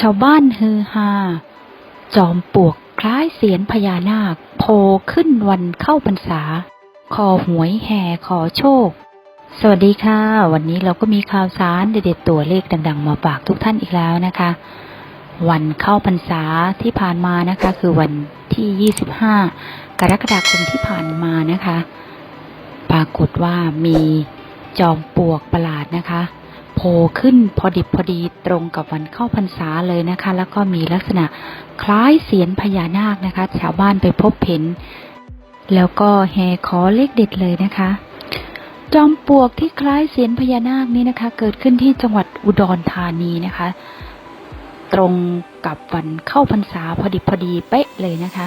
ชาวบ้านฮือฮา จอมปลวกคล้ายเสียนพญานาคโผล่ขึ้นวันเข้าพรรษา คอหวยแห่ขอโชค สวัสดีค่ะ วันนี้เราก็มีข่าวสารเด็ดๆตัวเลขดัง ๆ มาฝากทุกท่านอีกแล้วนะคะ วันเข้าพรรษาที่ผ่านมานะคะ คือวันที่ 25 กรกฎาคมที่ผ่านมานะคะ ปรากฏว่ามีจอมปลวกประหลาดนะคะ โผล่ขึ้นพอดิบพอดีตรงกับวันเข้าพรรษาเลยนะคะ แล้วก็มีลักษณะคล้ายเสียนพญานาคนะคะ ชาวบ้านไปพบเห็น แล้วก็แห่ขอเลขเด็ดเลยนะคะ จอมปลวกที่คล้ายเสียนพญานาคนี้นะคะ เกิดขึ้นที่จังหวัดอุดรธานีนะคะ ตรงกับวันเข้าพรรษาพอดิบพอดีเป๊ะเลยนะคะ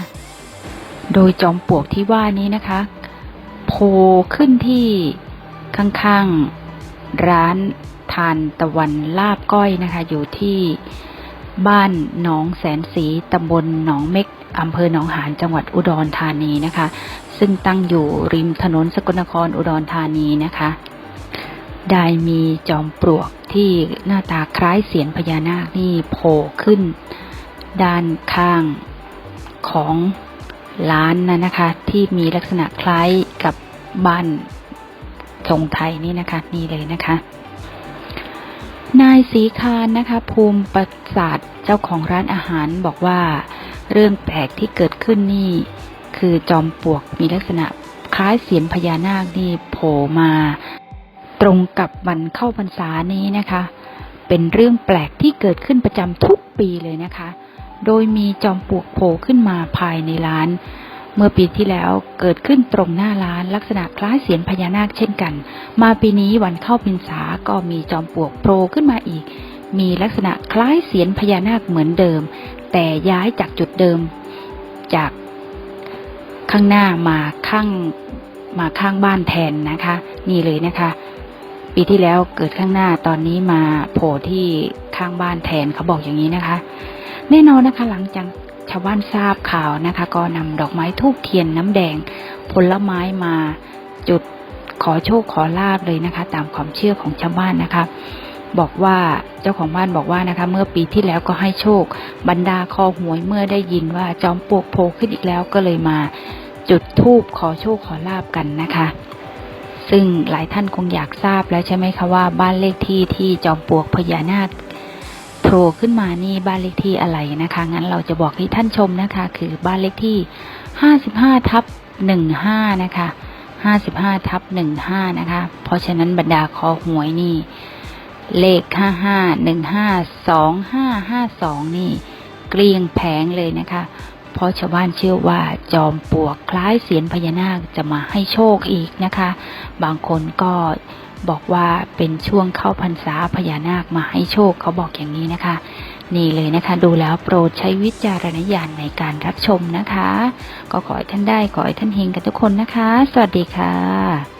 โดยจอมปลวกที่ว่านี้นะคะโผล่ขึ้นที่ข้างๆร้านานตะวันลาบก้อยนะคะ อยู่ที่บ้านหนองแสนสีตำบลหนองเม็กอำเภอหนองหานจังหวัดอุดรธานีนะคะ ซึ่งตั้งอยู่ริมถนนสกลนครอุดรธานีนะคะ ได้มีจอมปลวกที่หน้าตาคล้ายเสียนพญานาคนี่โผล่ขึ้น ด้านข้างของร้านนะนะคะ ที่มีลักษณะคล้ายกับบ้านทรงไทยนี่นะคะ นี่เลยนะคะายศรีคานนะคะภูมิประสาทเจ้าของร้านอาหารบอกว่า เรื่องแปลกที่เกิดขึ้นนี่ คือจอมปลวกมีลักษณะคล้ายเสียนพญานาคนี่โผล่มา ตรงกับวันเข้าพรรษานี้นะคะ เป็นเรื่องแปลกที่เกิดขึ้นประจำทุกปีเลยนะคะ โดยมีจอมปลวกโผล่ขึ้นมาภายในร้าน เมื่อปีที่แล้วเกิดขึ้นตรงหน้าร้านลักษณะคล้ายเสียนพญานาคเช่นกัน มาปีนี้วันเข้าพรรษาก็มีจอมปลวกโผล่ขึ้นมาอีก มีลักษณะคล้ายเสียนพญานาคเหมือนเดิม แต่ย้ายจากจุดเดิม จากข้างหน้ามาข้างมาข้างบ้านแทนนะคะ นี่เลยนะคะ ปีที่แล้วเกิดข้างหน้าตอนนี้มาโผล่ที่ข้างบ้านแทนเขาบอกอย่างนี้นะคะ แน่นอนนะคะหลังจาก ชาวบ้านทราบข่าวนะคะ ก็นำดอกไม้ทูบเทียนน้ำแดง ผลไม้มาจุดขอโชคขอลาบเลยนะคะ ตามความเชื่อของชาวบ้านนะคะ บอกว่าเจ้าของบ้านบอกว่านะคะ เมื่อปีที่แล้วก็ให้โชค บรรดาคอหวยเมื่อได้ยินว่าจอมปลวกโผล่ขึ้นอีกแล้วก็เลยมาจุดทูบขอโชคขอลาบกันนะคะ ซึ่งหลายท่านคงอยากทราบแล้วใช่ไหมคะว่าบ้านเลขที่ที่จอมปลวกพญานาค โผล่ขึ้นมานี่บ้านเลขที่อะไรนะคะ งั้นเราจะบอกให้ท่านชมนะคะ คือบ้านเลขที่55ทับ15นะคะ55ทับ15นะคะ เพราะฉะนั้นบรรดาคอหวยนี่ เลข55152552นี่ เกลียงแผงเลยนะคะ เพราะชาวบ้านเชื่อว่าจอมปลวกคล้ายเสียนพญานาคจะมาให้โชคอีกนะคะ บางคนก็ บอกว่าเป็นช่วงเข้าพรรษาพญานาคมาให้โชคเขาบอกอย่างนี้นะคะ นี่เลยนะคะ ดูแล้วโปรดใช้วิจารณญาณในการรับชมนะคะ ก็ขอให้ท่านได้ขอให้ท่านเฮงกันทุกคนนะคะ สวัสดีค่ะ